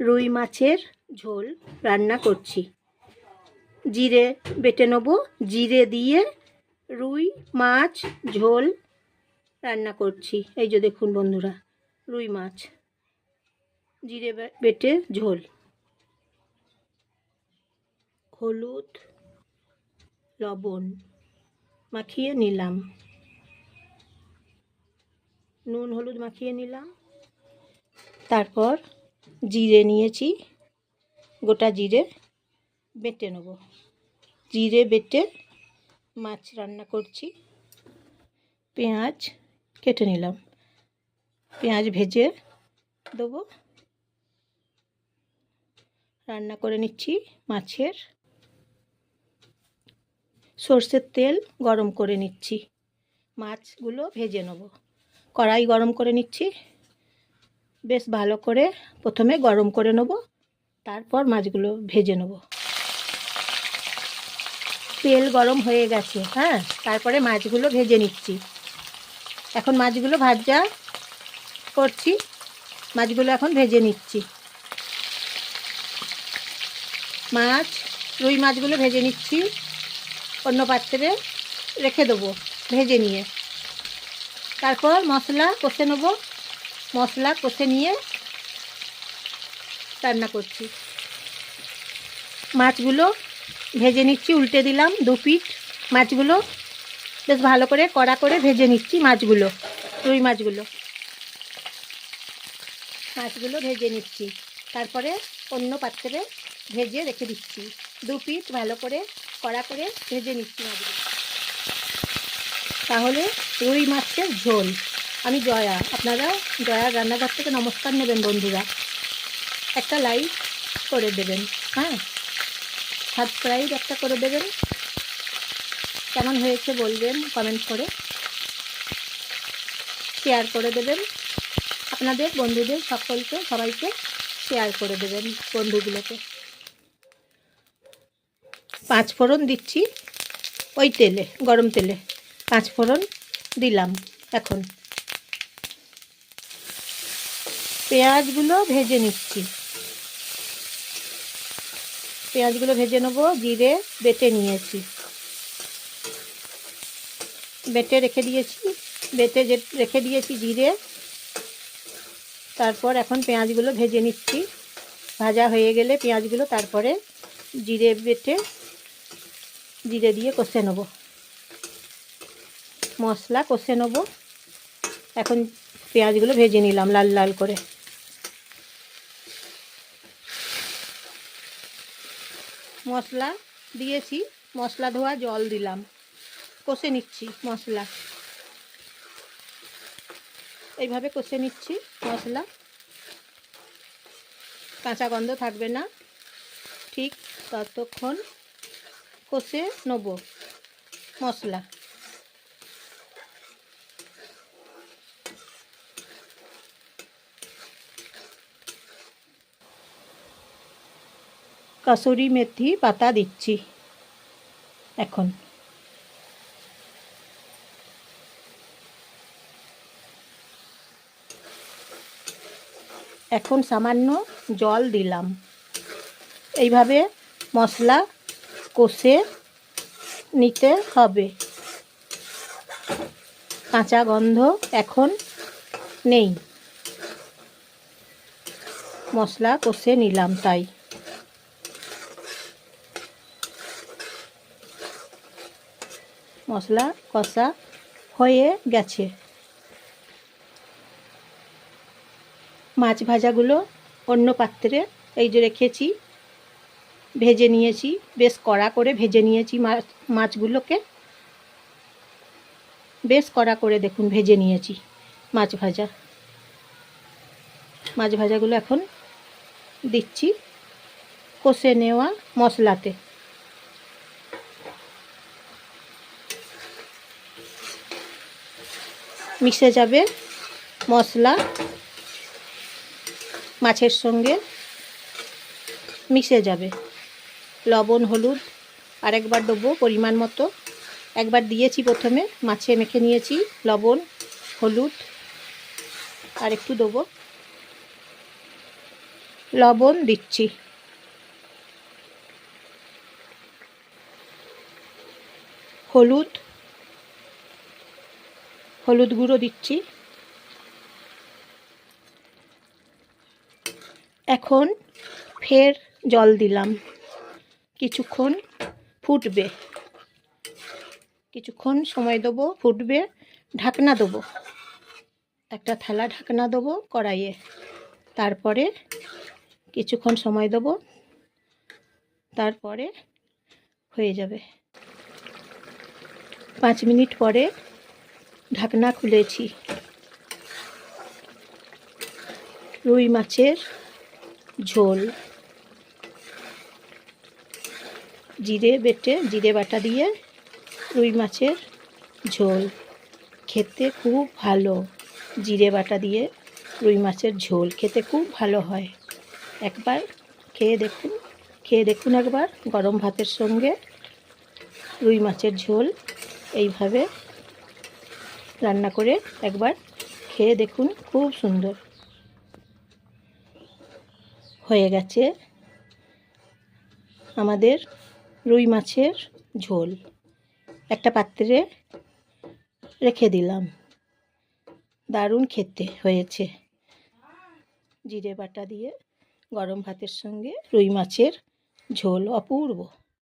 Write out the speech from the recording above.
রুই মাছের ঝোল রান্না করছি। জিরে বেটে নেব। জিরে দিয়ে রুই মাছ ঝোল রান্না করছি। এই যে দেখুন বন্ধুরা, রুই মাছ। জিরে বেটে ঝোল। হলুদ, লবণ মাখিয়ে নিলাম। নুন, হলুদ মাখিয়ে নিলাম। তারপর জিরে নিয়েছি, গোটা জিরে বেটে নেব। জিরে বেটে মাছ রান্না করছি। পেঁয়াজ কেটে নিলাম। পেঁয়াজ ভেজে দেবো। রান্না করে নিচ্ছি মাছের। সর্ষের তেল গরম করে নিচ্ছি। মাছগুলো ভেজে নেব। কড়াই গরম করে নিচ্ছি। বেশ ভালো করে প্রথমে গরম করে নেব, তারপর মাছগুলো ভেজে নেব। তেল গরম হয়ে গেছে হ্যাঁ? তারপরে মাছগুলো ভেজে নিচ্ছি। এখন মাছগুলো ভাজা করছি, মাছগুলো এখন ভেজে নিচ্ছি। মাছ, রুই মাছগুলো ভেজে নিচ্ছি, অন্য পাত্রে রেখে দেবো, ভেজে নিয়ে। তারপর মশলা কষে নেব। মশলা কষে নিয়ে রান্না করছি। মাছগুলো ভেজে নিচ্ছি, উল্টে দিলাম দু পিঠ। মাছগুলো বেশ ভালো করে কড়া করে ভেজে নিচ্ছি মাছগুলো, রুই মাছগুলো। মাছগুলো ভেজে নিচ্ছি। তারপরে অন্য পাত্রে ভেজে রেখে দিচ্ছি। দু পিঠ ভালো করে কড়া করে ভেজে নিচ্ছি মাছগুলো। তাহলে রুই মাছের ঝোল। আমি জয়া। আপনারা জয়া রান্নাঘর থেকে নমস্কার নেবেন, বন্ধুরা। একটা লাইক করে দেবেন হ্যাঁ? সাবস্ক্রাইব একটা করে দেবেন। কেমন হয়েছে বলবেন কমেন্ট করে। শেয়ার করে দেবেন। আপনাদের, বন্ধুদের সকলকে, সবাইকে শেয়ার করে দেবেন বন্ধুগুলোকে। পাঁচ ফোড়ন দিচ্ছি ওই তেলে, গরম তেলে। পাঁচ ফোড়ন দিলাম এখন। পেঁয়াজগুলো ভেজে নিচ্ছি। পেঁয়াজগুলো ভেজে নেব, জিরে বেটে নিয়েছি। বেটে রেখে দিয়েছি, বেটে রেখে দিয়েছি জিরে। তারপর এখন পেঁয়াজগুলো ভেজে নিচ্ছি। ভাজা হয়ে গেলে পেঁয়াজগুলো তারপরে জিরে বেটে, জিরে দিয়ে কষে নেব। মশলা কষে নেব। এখন পেঁয়াজগুলো ভেজে নিলাম লাল লাল করে। মশলা দিয়েছি, মশলা ধোয়া জল দিলাম। কষে নিচ্ছি মশলা। এইভাবে কষে নিচ্ছি মশলা। কাঁচা গন্ধ থাকবে না। ঠিক ততক্ষণ কষে নেব মশলা। কাসুরি মেথি পাতা দিচ্ছি। এখন। এখন সামান্য জল দিলাম। এইভাবে মশলা কষে নিতে হবে। কাঁচা গন্ধ এখন নেই। মশলা কষে নিলাম তাই। মশলা, কষা হয়ে গেছে। মাছ ভাজাগুলো অন্য পাত্রে এই যে রেখেছি, ভেজে নিয়েছি, বেশ কড়া করে ভেজে নিয়েছি মাছ মাছগুলোকে। বেশ কড়া করে দেখুন ভেজে নিয়েছি মাছ ভাজা। মাছ ভাজাগুলো এখন দিচ্ছি কষে নেওয়া মশলাতে। মিশে যাবে মশলা মাছের সঙ্গে, মিশে যাবে। লবণ, হলুদ, আরেকবার দেবো পরিমাণ মতো। একবার দিয়েছি প্রথমে, মাছে মেখে নিয়েছি লবণ, হলুদ, আর একটু দেবো লবণ দিচ্ছি। হলুদ হলুদ গুঁড়ো দিচ্ছি। এখন ফের জল দিলাম। কিছুক্ষণ ফুটবে। কিছুক্ষণ সময় দেবো, ফুটবে। ঢাকনা দেবো। একটা থালা ঢাকনা দেবো কড়াইয়ে। তারপরে কিছুক্ষণ সময় দেবো। তারপরে হয়ে যাবে। পাঁচ মিনিট পরে ঢাকনা খুলেছি। রুই মাছের ঝোল। জিরে বেটে, জিরে বাটা দিয়ে রুই মাছের ঝোল। খেতে খুব ভালো। জিরে বাটা দিয়ে রুই মাছের ঝোল খেতে খুব ভালো হয়। একবার খেয়ে দেখুন খেয়ে দেখুন একবার গরম ভাতের সঙ্গে রুই মাছের ঝোল। এইভাবে রান্না করে একবার খেয়ে দেখুন, খুব সুন্দর। হয়ে গেছে আমাদের রুই মাছের ঝোল। একটা পাত্রে রেখে দিলাম। দারুণ খেতে হয়েছে। জিরে বাটা দিয়ে গরম ভাতের সঙ্গে রুই মাছের ঝোল অপূর্ব।